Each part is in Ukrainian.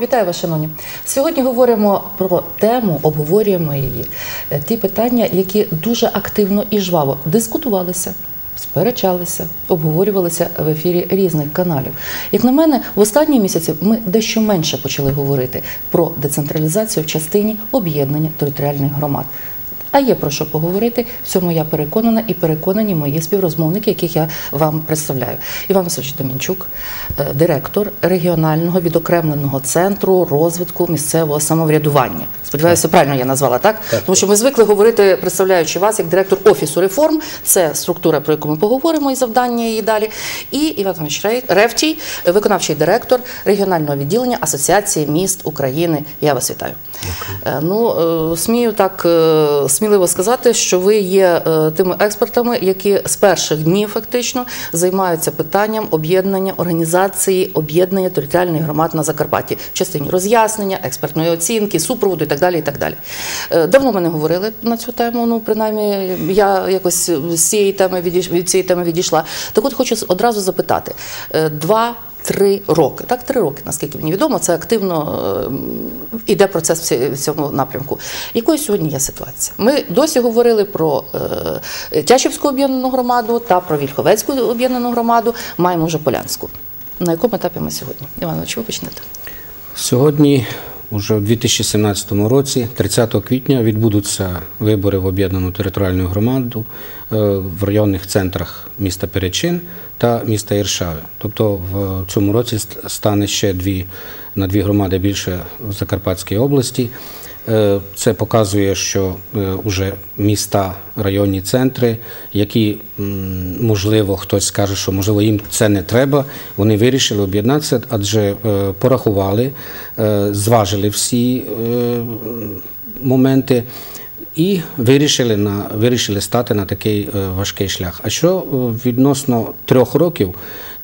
Вітаю вас, шановні. Сьогодні говоримо про тему, обговорюємо її. Е, Ті питання, які дуже активно і жваво дискутувалися, сперечалися, обговорювалися в ефірі різних каналів. Як на мене, в останні місяці ми дещо менше почали говорити про децентралізацію в частині об'єднання територіальних громад. А є про що поговорити. В цьому я переконана і переконані мої співрозмовники, яких я вам представляю. Іван Васильович Домінчук, е, директор регіонального відокремленого центру розвитку місцевого самоврядування. Сподіваюся, правильно я назвала так? Тому що ми звикли говорити, представляючи вас як директор офісу реформ. Це структура, про яку ми поговоримо і завдання її далі. І Іван Іванович Ревтій, виконавчий директор регіонального відділення Асоціації міст України. Я вас вітаю. Е, Ну, е, смію так сміливо сказати, що ви є е, тими експертами, які з перших днів фактично займаються питанням об'єднання організації об'єднання територіальних громад на Закарпатті в частині роз'яснення, експертної оцінки, супроводу і так далі. І так далі. Е, Давно ми не говорили на цю тему. Ну, принаймні, я якось з цієї теми від цієї теми відійшла. Так от хочу одразу запитати: Е, два. Три роки, так три роки, наскільки мені відомо, це активно йде іде процес в цьому напрямку. Якою сьогодні є ситуація? Ми досі говорили про е, Тячівську об'єднану громаду та про Вільховецьку об'єднану громаду. Маємо вже Полянську. На якому етапі ми сьогодні? Іванович, ви почнете? Сьогодні, уже в 2017 році, 30 квітня, відбудуться вибори в об'єднану територіальну громаду е, в районних центрах міста Перечин та міста Іршави. Тобто в цьому році ст- стане ще дві на дві громади більше в Закарпатській області. Е, Це показує, що вже міста, районні центри, які, можливо, хтось скаже, що можливо їм це не треба, вони вирішили об'єднатися, адже е, порахували, е, зважили всі е, моменти і вирішили, на, вирішили стати на такий е, важкий шлях. А що е, відносно трьох років,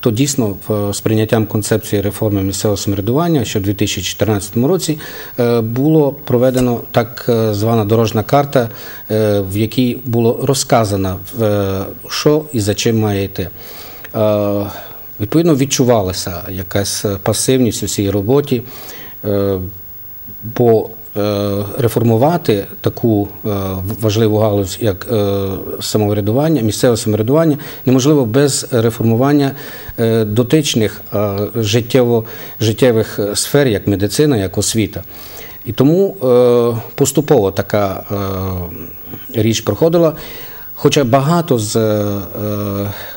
то дійсно з прийняттям концепції реформи місцевого самоврядування, що в 2014 році е, було проведено так е, звана дорожна карта, е, в якій було розказано, е, що і за чим має йти. Е, Відповідно, відчувалася якась пасивність у цій роботі, е, бо е, реформувати таку е, важливу галузь, як е, самоврядування, місцеве самоврядування, неможливо без реформування е, дотичних е, життєвих сфер, як медицина, як освіта. І тому е, поступово така е, річ проходила. Хоча багато з е,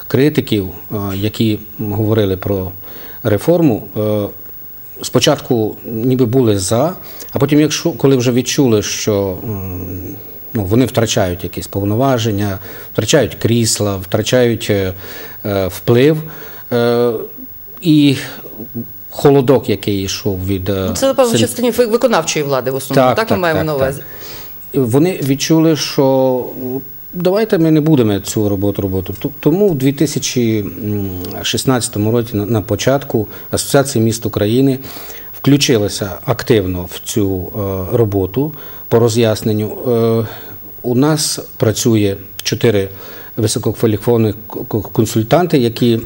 критиків, е, які говорили про реформу, е, спочатку ніби були за, а потім, якщо коли вже відчули, що ну, вони втрачають якісь повноваження, втрачають крісла, втрачають е, е, вплив. Е, і холодок, який йшов від е, Це, напевно, цен- частині виконавчої влади в основному. Так, ми маємо на увазі. Вони відчули, що давайте ми не будемо цю роботу робити. Ту- Тому в 2016 році на- початку Асоціація міст України включилася активно в цю е, роботу по роз'ясненню. Е, У нас працює чотири к- консультанти, які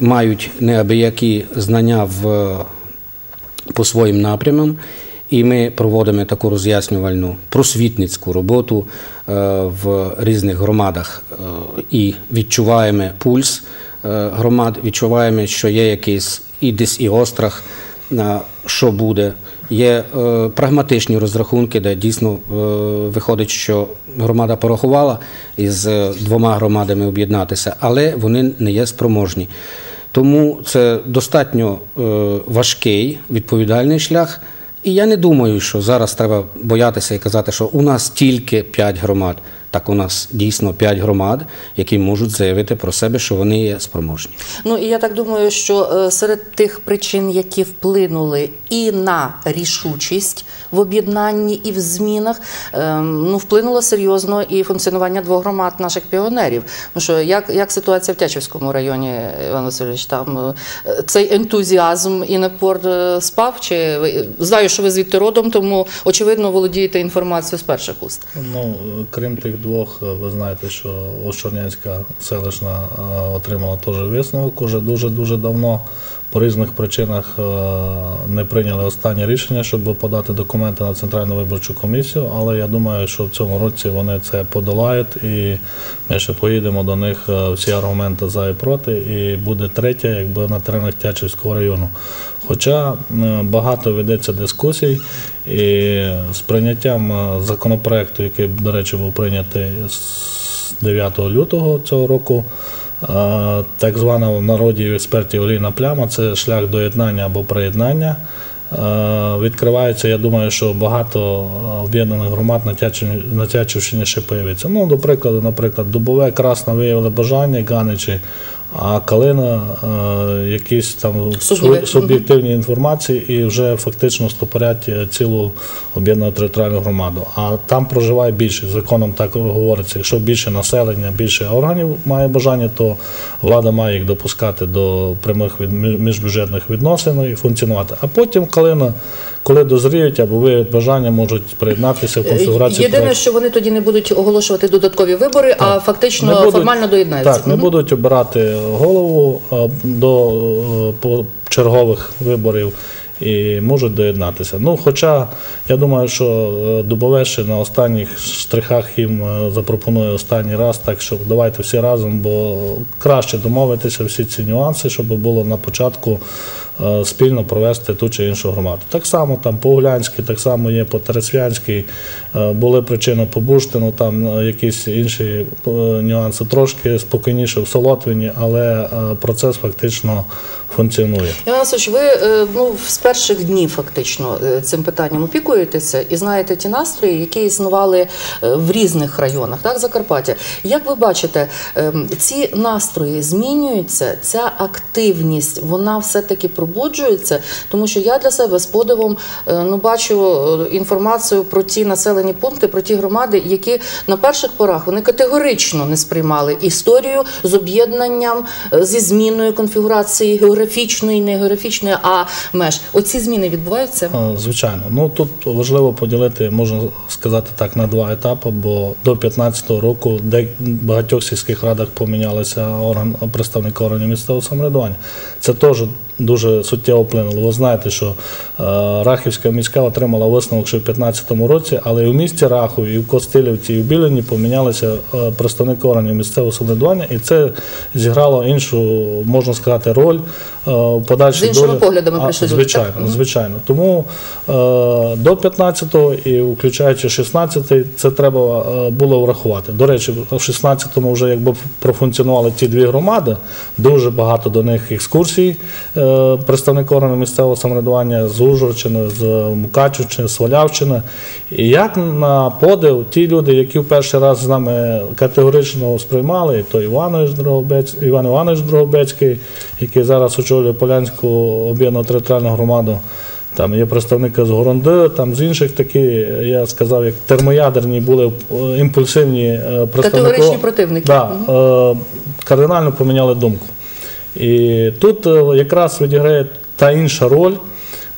мають неабиякі знання в по своїм напрямам, і ми проводимо таку роз'яснювальну просвітницьку роботу е, в різних громадах е, і відчуваємо пульс е, громад, відчуваємо, що є якийсь і десь і острах, що буде. Є прагматичні розрахунки, де дійсно виходить, що громада порахувала із двома громадами об'єднатися, але вони не є спроможні. Тому це достатньо важкий відповідальний шлях. І я не думаю, що зараз треба боятися і казати, що у нас тільки 5 громад. Так у нас дійсно 5 громад, які можуть заявити про себе, що вони є спроможні. Ну і я так думаю, що е, серед тих причин, які вплинули і на рішучість в об'єднанні і в змінах, ем, ну вплинуло серйозно і функціонування двох громад наших піонерів. Ну що як, як ситуація в Тячівському районі, Іван Васильович, там е, цей ентузіазм і напор е, спав? Чи ви знаю, що ви звідти родом, тому очевидно володієте інформацією з перших уст. Ну, крім тих двох, ви знаєте, що Ощорнянська селищна е, отримала теж висновок уже дуже-дуже давно. По різних причинах е, не прийняли останнє рішення, щоб подати документи на Центральну виборчу комісію, але я думаю, що в цьому році вони це подолають. І ми ще поїдемо до них е, всі аргументи за і проти, і буде третя, якби на теренах Тячівського району. Хоча е, багато ведеться дискусій, і з прийняттям законопроекту, який, до речі, був прийнятий з 9 лютого цього року, так звана в народі експертів олійна пляма це шлях доєднання або приєднання. Відкривається, я думаю, що багато об'єднаних громад на Тячівщині ще появиться. Ну, до прикладу, наприклад, Дубове, Красна виявили бажання, Ганичі, а Калина е, якісь там Суб'єкт. суб'єктивні інформації і вже фактично стопорять е, цілу об'єднану територіальну громаду. А там проживає більше. Законом так говориться. Якщо більше населення, більше органів має бажання, то влада має їх допускати до прямих від- міжбюджетних відносин і функціонувати. А потім Калина, коли дозріють або виявлять бажання, можуть приєднатися в конфігурацію. Е, Єдине, проекту. що вони тоді не будуть оголошувати додаткові вибори, а фактично будуть- формально доєднаються. Так, не будуть обирати голову до е, чергових виборів і можуть доєднатися. Ну, хоча я думаю, що е, Дубове ще на останніх штрихах їм запропонує останній раз, так що давайте всі разом, бо краще домовитися всі ці нюанси, щоб було на початку спільно провести ту чи іншу громаду. Так само там по Углянській, так само є по Тересвянській, е, були причини по Буштину, там е, якісь інші е, нюанси, трошки спокійніше в Солотвині, але е, процес фактично функціонує. Іван Васильович, ви е, ну, з перших днів фактично е, цим питанням опікуєтеся і знаєте ті настрої, які існували е, в різних районах, так, Закарпаття. Як ви бачите, ем, ці настрої змінюються, ця активність, вона все-таки пробуджується, тому що я для себе з подивом е, ну, бачу е, інформацію про ті населені пункти, про ті громади, які на перших порах вони категорично не сприймали історію з об'єднанням, е, зі зміною конфігурації географічної, не географічної, а меж. Оці зміни відбуваються. Звичайно, ну тут важливо поділити, можна сказати так, на два етапи, бо до 2015 року де багатьох сільських радах помінялися орган, представники органів місцевого самоврядування. Це теж дуже суттєво вплинуло. Ви знаєте, що е, Рахівська міська отримала висновок ще в 2015 році, але і в місті Рахові, і в Костилівці, і в Білині помінялися е, представники органів місцевого самоврядування, і це зіграло іншу, можна сказати, роль е, в подальшій З іншими долі. поглядами прийшли Звичайно, так? Звичайно. Тому до 15-го і включаючи 16-й, це треба було врахувати. До речі, в 16-му вже якби профункціонували ті дві громади, дуже багато до них екскурсій. Е, представники органу місцевого самоврядування з Ужгородщини, з Мукачівщини, з Свалявщини. І як на подив, ті люди, які в перший раз з нами категорично сприймали, то Іван Іванович Дрогобецький, який зараз очолює Полянську об'єднану територіальну громаду. Там є представники з Горонди, там з інших такі, я сказав, як термоядерні були е, імпульсивні е, представники. Категоричні противники. Да, е, кардинально поміняли думку. І тут е, якраз відіграє та інша роль,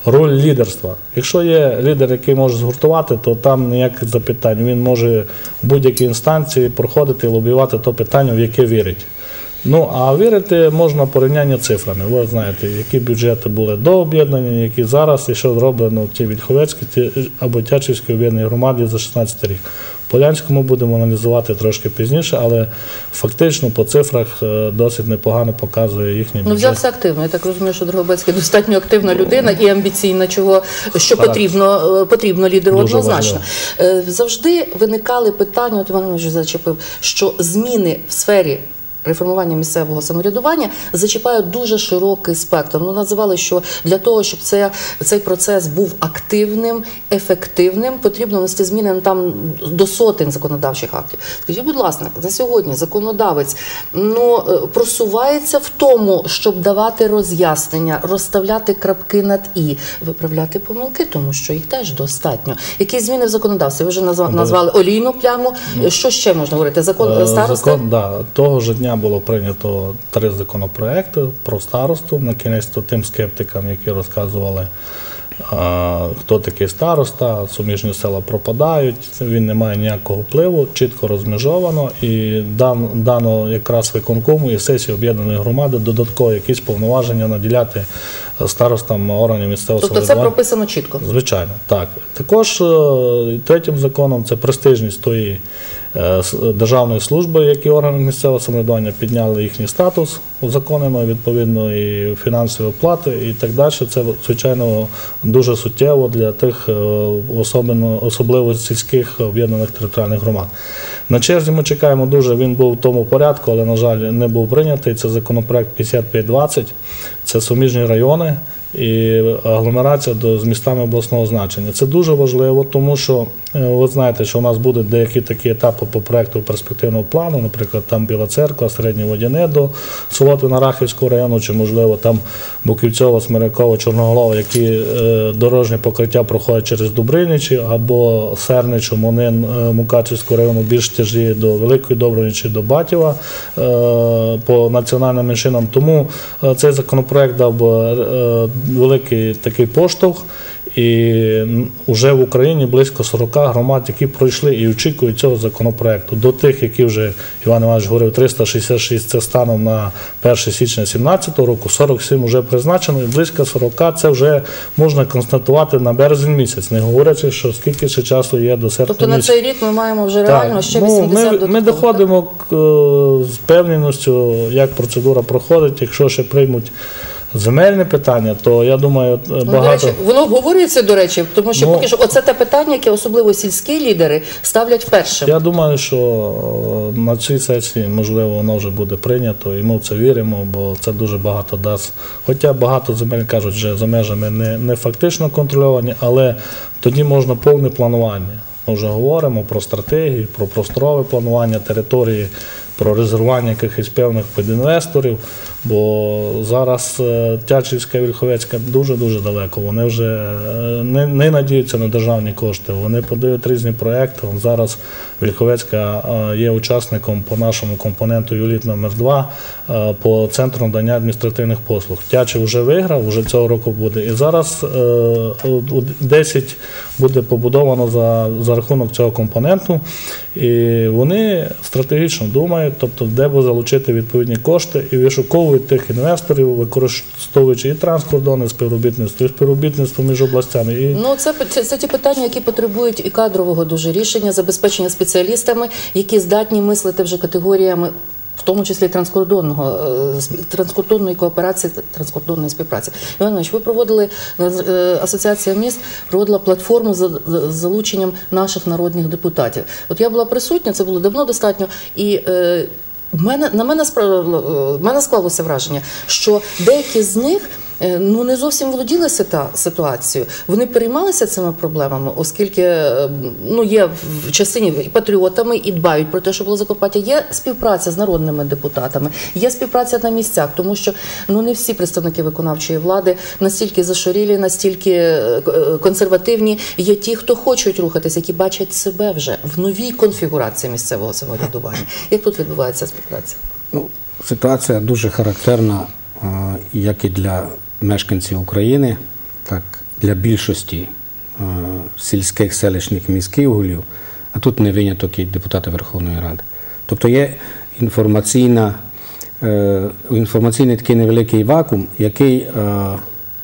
роль лідерства. Якщо є лідер, який може згуртувати, то там ніяких запитань. Він може в будь-якій інстанції проходити і лобіювати то питання, в яке вірить. Ну, а вірити можна порівняння цифрами. Ви знаєте, які бюджети були до об'єднання, які зараз, і що зроблено в тій Вільховецькій ті- або Тячівській об'єднаній громаді за 16 рік. Полянському будемо аналізувати трошки пізніше, але фактично по цифрах е, досить непогано показує їхній Ну, бюджет. взявся активно. Я так розумію, що Дрогобецький достатньо активна людина і амбіційна, чого що потрібно, е, потрібно лідеру Дуже однозначно. Е, Завжди виникали питання, от Іван Іванович зачепив, що зміни в сфері реформування місцевого самоврядування зачіпає дуже широкий спектр. Ну називали, що для того, щоб це, цей процес був активним, ефективним, потрібно внести зміни ну, там до сотень законодавчих актів. Скажіть, будь ласка, на сьогодні законодавець ну е, просувається в тому, щоб давати роз'яснення, розставляти крапки над і, виправляти помилки, тому що їх теж достатньо. Які зміни в законодавстві? Ви вже назва- назвали олійну пляму. Що ще можна говорити? Закон Е, старости? Закон, да, того ж дня було прийнято три законопроекти про старосту. На кінець тим скептикам, які розказували, хто такий староста, суміжні села пропадають, він не має ніякого впливу, чітко розмежовано і дано якраз виконкому і сесії об'єднаної громади додатково якісь повноваження наділяти старостам органів місцевого Тобто це прописано чітко. Звичайно, так. Також е, третім законом це престижність тої державної служби, які органи місцевого самоврядування підняли їхній статус, узаконено відповідно і фінансові оплати, і так далі. Це звичайно дуже суттєво для тих е, особливо, особливо сільських об'єднаних територіальних громад. На черзі ми чекаємо дуже. Він був в тому порядку, але на жаль не був прийнятий. Це законопроект 5520. Це суміжні райони і агломерація до, з містами обласного значення. Це дуже важливо, тому що е, ви знаєте, що у нас будуть деякі такі етапи по проекту перспективного плану, наприклад, там Біла Церква, Середнє Водяне до Солотвина Рахівського району, чи можливо там Буківцьова, Смирякова, Чорноголова, які е, дорожнє покриття проходять через Дубриничі або Серничу, Монин, е, Мукачівського району більш тяжі до Великої Добровичі, до Батєва е, по національним меншинам. Тому е, цей законопроект дав е, великий такий поштовх. І вже в Україні близько 40 громад, які пройшли і очікують цього законопроекту. До тих, які вже Іван Іванович говорив, 366 це станом на 1 січня 2017 року, 47 вже призначено, і близько 40 це вже можна констатувати на березень місяць, не говорячи, що скільки ще часу є до серпня Тобто на цей рік ми маємо вже реально ще ну, 80 ми, ми доходимо е, з певністю, як процедура проходить. Якщо ще приймуть земельне питання, то я думаю, е, Ну, до багато. речі, воно обговорюється, до речі, тому що Ну, поки що оце те питання, яке особливо сільські лідери ставлять першим. Я думаю, що е, на цій сесії можливо воно вже буде прийнято, і ми в це віримо, бо це дуже багато дасть. Хоча багато земель кажуть, вже за межами не, не фактично контрольовані, але тоді можна повне планування. Ми вже говоримо про стратегії, про просторове планування території, про резервування якихось певних підінвесторів. Бо зараз е, Тячівська і Вільховецька дуже-дуже далеко. Вони вже е, не, не надіються на державні кошти. Вони подають різні проекти. Зараз Вільховецька е, є учасником по нашому компоненту Юліт номер 2 е, по центру надання адміністративних послуг. Тячів вже виграв, вже цього року буде. І зараз е, 10 буде побудовано за, за рахунок цього компоненту. І вони стратегічно думають, тобто де залучити відповідні кошти і вишуковують тих інвесторів, використовуючи і транскордонне співробітництво, і співробітництво між областями. І Ну, це, це, це ті питання, які потребують і кадрового дуже рішення, забезпечення спеціалістами, які здатні мислити вже категоріями. В тому числі транскордонного е, транскордонної кооперації, транскордонної співпраці. Іван Іванович, ви проводили е, асоціація міст проводила платформу з залученням наших народних депутатів. От я була присутня, це було давно достатньо, і е, мене на мене справ- е, мене склалося враження, що деякі з них. Е, Ну, не зовсім володіли ситуацією. Вони переймалися цими проблемами, оскільки е, ну, є в частині патріотами і дбають про те, що було Закарпаття. Є співпраця з народними депутатами, є співпраця на місцях, тому що ну не всі представники виконавчої влади настільки зашорілі, настільки е, консервативні. Є ті, хто хочуть рухатися, які бачать себе вже в новій конфігурації місцевого самоврядування. Як тут відбувається співпраця? Ну, ситуація дуже характерна як і для мешканців України, так для більшості е, сільських селищних міських голів, а тут не виняток і депутати Верховної Ради. Тобто є інформаційна, е, інформаційний такий невеликий вакуум, який е,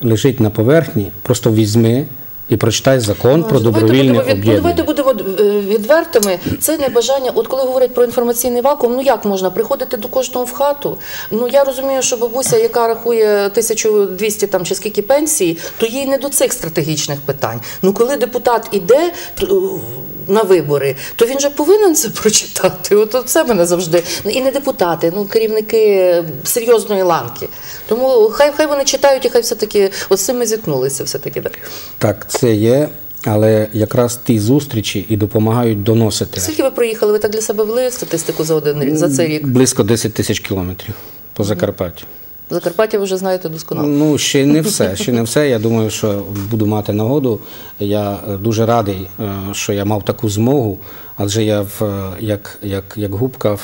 лежить на поверхні, просто візьми і прочитай закон про добровільне об'єднання. Давайте будемо е, відвертими. Це не бажання. От коли говорять про інформаційний вакуум, ну як можна приходити до кожного в хату? Ну я розумію, що бабуся, яка рахує 1200 там чи скільки пенсії, то їй не до цих стратегічних питань. Ну коли депутат іде, то, на вибори, то він же повинен це прочитати. От це мене завжди. Ну і не депутати, ну керівники серйозної ланки. Тому хай хай вони читають, і хай все-таки з цим ми зіткнулися. Все таки так. Так, це є, але якраз ті зустрічі і допомагають доносити. Скільки ви проїхали? Ви так для себе ввели статистику за один рік за цей рік? Близько 10 тисяч кілометрів по Закарпаттю. Закарпаття ви вже знаєте досконало. Ну, ще не все. Ще не все. Я думаю, що буду мати нагоду. Я е, дуже радий, е, що я мав таку змогу, адже я в, е, як, як, як губка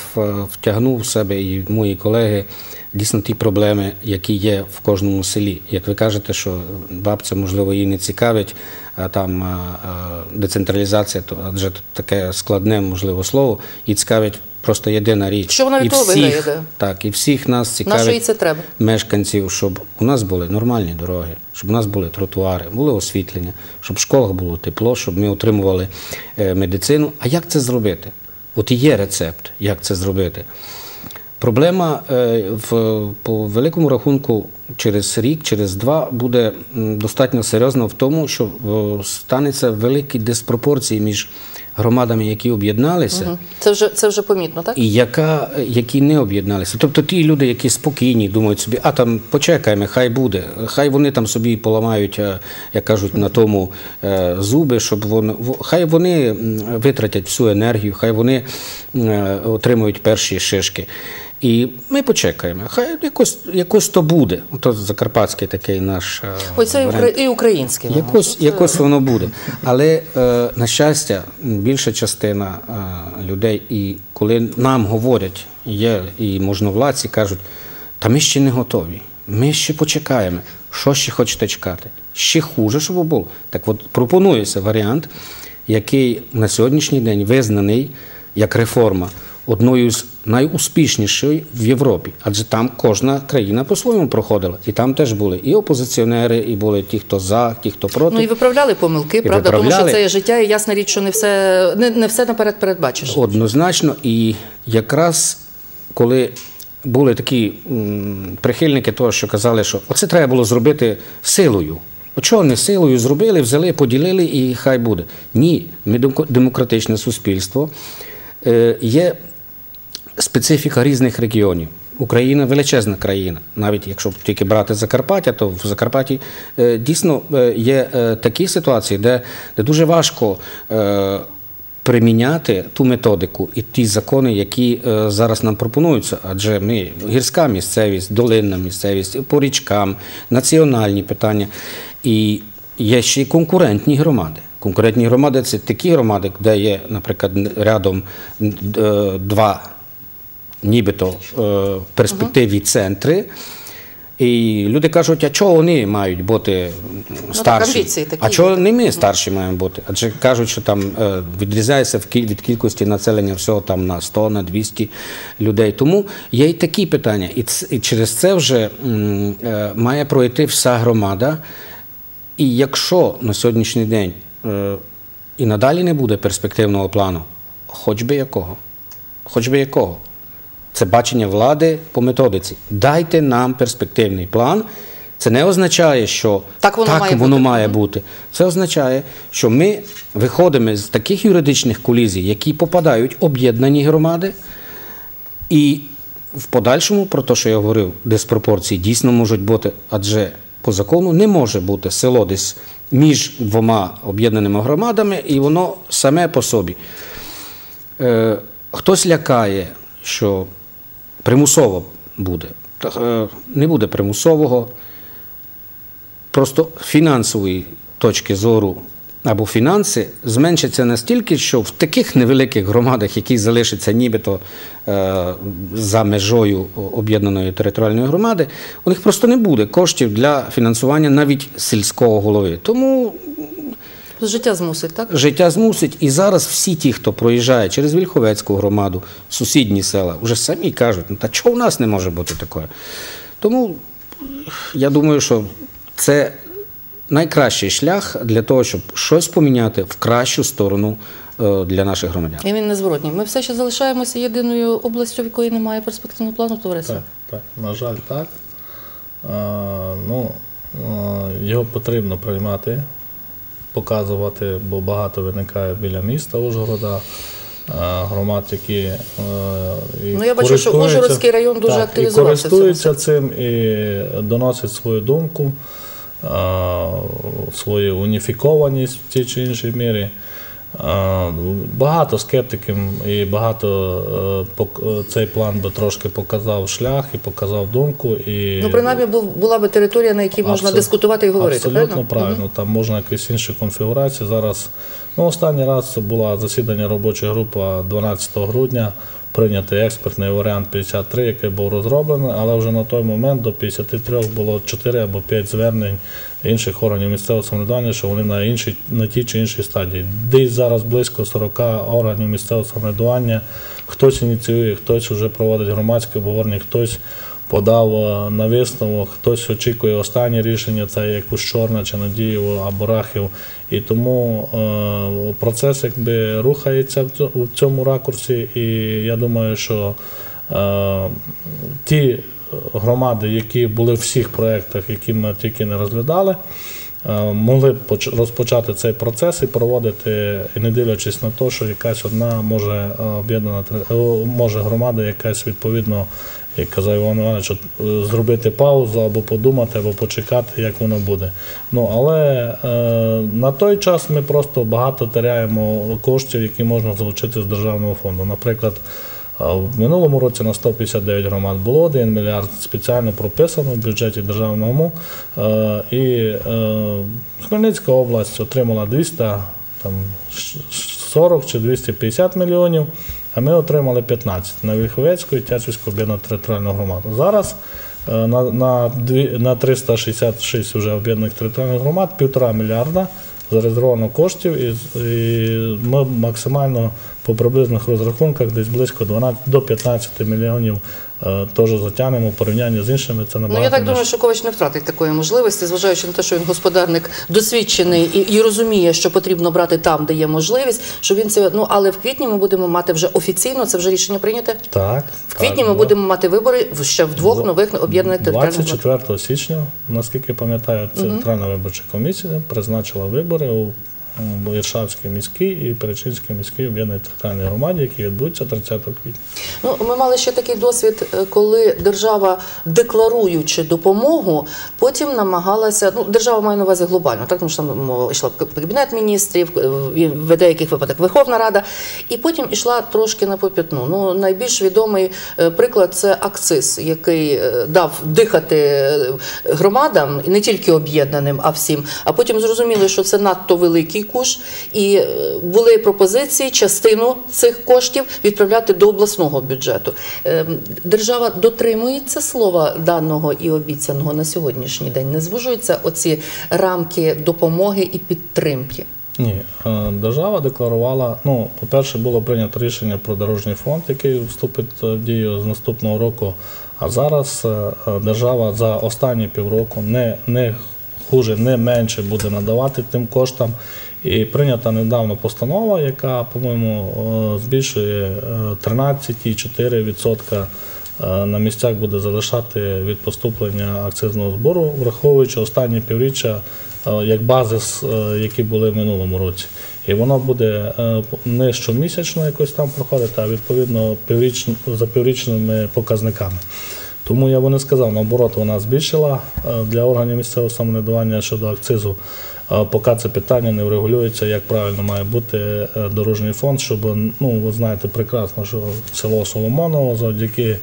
втягнув в себе і мої колеги дійсно ті проблеми, які є в кожному селі. Як ви кажете, що бабця, можливо, її не цікавить, а там децентралізація, то адже таке складне, можливо, слово, і цікавить просто єдина річ. Що вона від того виграє, да. Так, і всіх нас цікавить На що їй це треба? мешканців, щоб у нас були нормальні дороги, щоб у нас були тротуари, було освітлення, щоб в школах було тепло, щоб ми отримували е, медицину. А як це зробити? От і є рецепт, як це зробити. Проблема е, в, по великому рахунку через рік, через два буде м, достатньо серйозна в тому, що е, станеться великі диспропорції між громадами, які об'єдналися. Це вже це вже помітно, так? І яка, які не об'єдналися. Тобто ті люди, які спокійні, думають собі, а там почекаємо, хай буде, хай вони там собі поламають, е, як кажуть, на тому е, зуби, щоб вони, хай вони витратять всю енергію, хай вони е, отримують перші шишки. І ми почекаємо. Хай якось, якось то буде. То закарпатський такий наш. е, Ой, це варіант. і українське. воно. Якось, якось воно буде. Але, е, на щастя, більша частина е, людей, і коли нам говорять, є і можновладці кажуть, та ми ще не готові, ми ще почекаємо. Що ще хочете чекати? Ще хуже, щоб було. Так от пропонується варіант, який на сьогоднішній день визнаний як реформа одною з найуспішнішої в Європі, адже там кожна країна по-своєму проходила. І там теж були і опозиціонери, і були ті, хто за, ті, хто проти. Ну і виправляли помилки, правда, тому що це є життя, і ясна річ, що не все не, не все наперед передбачиш. Однозначно, і якраз коли були такі м, прихильники того, що казали, що оце треба було зробити силою. От чого не силою зробили, взяли, поділили і хай буде. Ні, ми демократичне суспільство. Е, є специфіка різних регіонів. Україна величезна країна. Навіть якщо тільки брати Закарпаття, то в Закарпатті е, дійсно е, є е, такі ситуації, де, де дуже важко приміняти ту методику і ті закони, які зараз нам пропонуються. Адже ми гірська місцевість, долинна місцевість, по річкам, національні питання. І є ще й конкурентні громади. Конкурентні громади це такі громади, де є, наприклад, рядом два нібито е, в перспективі центри. І люди кажуть, а чого вони мають бути старші? амбіції такі а чого не ми старші маємо бути? Адже кажуть, що там е, відрізається від кількості населення всього там на 100, на 200 людей. Тому є і такі питання. І, ц- і через це вже м, е, має пройти вся громада. І якщо на сьогоднішній день е, і надалі не буде перспективного плану, хоч би якого, хоч би якого, це бачення влади по методиці. Дайте нам перспективний план. Це не означає, що Так воно має воно бути. має бути. Це означає, що ми виходимо з таких юридичних колізій, які попадають об'єднані громади, і в подальшому, про те, що я говорив, диспропорції дійсно можуть бути, адже по закону не може бути село десь між двома об'єднаними громадами, і воно саме по собі. Е, хтось лякає, що примусово буде. Е, не буде примусового. Просто фінансової точки зору або фінанси зменшаться настільки, що в таких невеликих громадах, які залишаться нібито е, за межою об'єднаної територіальної громади, у них просто не буде коштів для фінансування навіть сільського голови. Тому Життя змусить, так? життя змусить. І зараз всі ті, хто проїжджає через Вільховецьку громаду, сусідні села, вже самі кажуть, ну та чого в нас не може бути такое? Тому я думаю, що це найкращий шлях для того, щоб щось поміняти в кращу сторону е, для наших громадян. І він незворотній. Ми все ще залишаємося єдиною областю, в якої немає перспективного плану товариства. Так, так, на жаль, так. А, ну, його потрібно приймати. Показувати, бо багато виникає біля міста Ужгорода. е, Громад, які е, і Ну, я бачу, що Ужгородський район дуже так, активізувався І користуються цим і доносять свою думку, е, свою уніфікованість в тій чи іншій мірі. Е, Багато скептиків і багато е, е, цей план би трошки показав шлях і показав думку. І Ну, принаймні, була би територія, на якій можна Абсолютно. дискутувати і говорити. Абсолютно правильно? правильно. Там можна якісь інші конфігурації. Зараз ну, останній раз це була засідання робочої групи 12 грудня. Прийнятий експертний варіант 53, який був розроблений, але вже на той момент до 53 було 4 або 5 звернень інших органів місцевого самоврядування, що вони на іншій на тій чи іншій стадії. Десь зараз близько 40 органів місцевого самоврядування. Хтось ініціює, хтось вже проводить громадське обговорення, хтось подав на висновок, хтось очікує останнє рішення, це якусь Чорна чи Надієво або Рахів. І тому е, процес якби рухається в цьо- цьому ракурсі. І я думаю, що е, ті громади, які були в всіх проєктах, які ми тільки не розглядали, е, могли розпочати цей процес і проводити, і не дивлячись на те, що якась одна може е, об'єднана е, може громада якась відповідно, як казав Іван Іванович, зробити паузу або подумати, або почекати, як воно буде. Ну але на той час ми просто багато теряємо коштів, які можна залучити з державного фонду. Наприклад. В минулому році на 159 громад було 1 мільярд спеціально прописано в бюджеті державному. Е, І е, Хмельницька область отримала 200, там, 40 чи 250 мільйонів, а ми отримали 15 на Вільховецьку і Тячівську об'єднану територіальну громаду. Зараз е, на, на, на 366 вже об'єднаних територіальних громад півтора мільярда зарезервовано коштів, і, і ми максимально по приблизних розрахунках десь близько 12 до 15 мільйонів е, теж затягнемо в порівнянні з іншими. Це набагато Ну, я так думаю, що Ковач не втратить такої можливості, зважаючи на те, що він господарник досвідчений і, і розуміє, що потрібно брати там, де є можливість. Що він це ну але в квітні ми будемо мати вже офіційно. Це вже рішення прийняте. Так, В квітні так, ми бо- будемо мати вибори ще в двох нових об'єднаних територіальних 24 січня, наскільки пам'ятаю, Центральна виборча комісія призначила вибори у м, Іршавській міській і Перечинській міській об'єднаній територіальній громаді, які відбудуться 30 квітня. Ну, ми мали ще такий досвід, е, коли держава, декларуючи допомогу, потім намагалася. Ну, держава має на увазі глобально, так тому що там мова йшла кабінет міністрів, е, в деяких випадках Верховна Рада, і потім йшла трошки на попітну. Ну, найбільш відомий е, приклад це акциз, який дав дихати громадам, не тільки об'єднаним, а всім. А потім зрозуміли, що це надто великий куш, і е, були пропозиції частину цих коштів відправляти до обласного бюджету. Е, Держава дотримується слова даного і обіцяного на сьогоднішній день. Не звужуються оці рамки допомоги і підтримки. Ні, е, держава декларувала. Ну, по-перше, було прийнято рішення про дорожній фонд, який вступить е, в дію з наступного року. А зараз держава за останні півроку не, не хуже, не менше буде надавати тим коштам. І прийнята недавно постанова, яка, по-моєму, е, збільшує е, 13,4% е, на місцях буде залишати від поступлення акцизного збору, враховуючи останні півріччя е, як базис, е, які були в минулому році. І воно буде е, не щомісячно якось там проходити, а відповідно за піврічними показниками. Тому я би не сказав, наоборот, вона збільшила е, для органів місцевого самоврядування щодо акцизу. Е, Поки це питання не врегулюється, як правильно має бути е, дорожній фонд, щоб ну ви знаєте прекрасно, що село Соломоново завдяки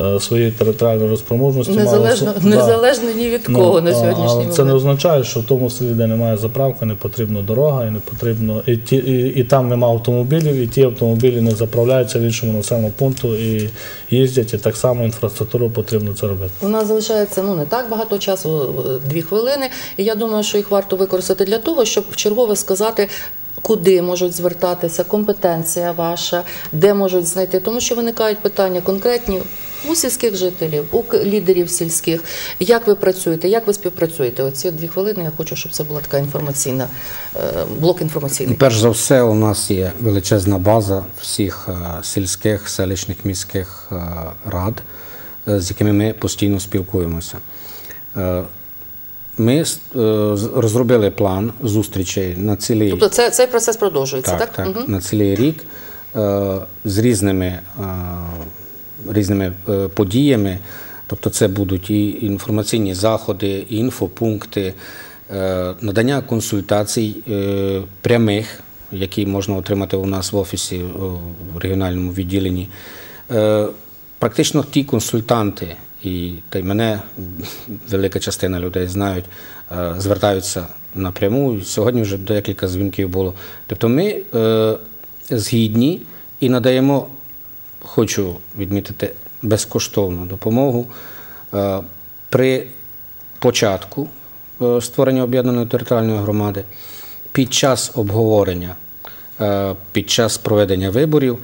е, своїй територіальній розпроможності мало Незалежно, да. незалежно ні від кого на сьогоднішній але момент. це не означає, що в тому селі, де немає заправки, не потрібна дорога, і не потрібно і, ті, і, і там немає автомобілів, і ті автомобілі не заправляються в іншому населеному пункту і їздять, і так само інфраструктуру потрібно це робити. У нас залишається ну не так багато часу, е, дві хвилини. І я думаю, що їх варто використати для того, щоб вчергове сказати. Куди можуть звертатися, компетенція ваша, де можуть знайти, тому що виникають питання конкретні у сільських жителів, у лідерів сільських. Як ви працюєте, як ви співпрацюєте? Оці дві хвилини. Я хочу, щоб це була така інформаційна е, блок інформаційний. Перш за все, у нас є величезна база всіх е, сільських, селищних міських е, рад, з якими ми постійно спілкуємося. Ми розробили план зустрічей на цілий Тобто це, цей процес продовжується, так? так, так, Мгм. на цілий рік з різними, різними е, подіями. Тобто це будуть і інформаційні заходи, і інфопункти, е, надання консультацій е, прямих, які можна отримати у нас в офісі в регіональному відділенні. Практично ті консультанти, і та й мене велика частина людей знають, звертаються напряму. Сьогодні вже декілька дзвінків було. Тобто ми згідні і надаємо, хочу відмітити, безкоштовну допомогу е, при початку е, створення об'єднаної територіальної громади, під час обговорення, е, під час проведення виборів.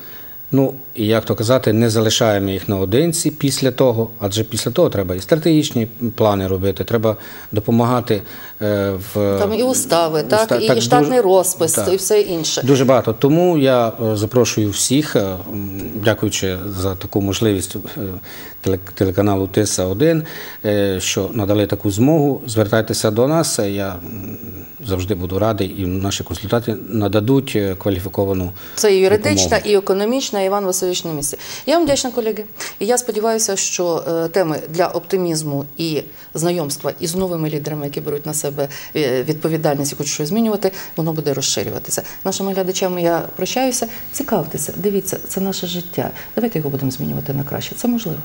Ну, і як то казати, не залишаємо їх наодинці після того, адже після того треба і стратегічні плани робити, треба допомагати е, в Там і устави, так, Уста- і так, штатний дуже- розпис, так. і все інше. Дуже багато. Тому я е, запрошую всіх, е, дякуючи за таку можливість телеканалу Тиса 1 е, що надали таку змогу. Звертайтеся до нас. Я завжди буду радий, і наші консультанти нададуть кваліфіковану. Це і юридична, допомогу. і економічна, Іван Васильович на місці. Я вам вдячна, колеги. І я сподіваюся, що е, теми для оптимізму і знайомства із новими лідерами, які беруть на себе е, відповідальність і хочуть щось змінювати, воно буде розширюватися. Нашими глядачами я прощаюся. Цікавтеся, дивіться, це наше життя. Давайте його будемо змінювати на краще. Це можливо.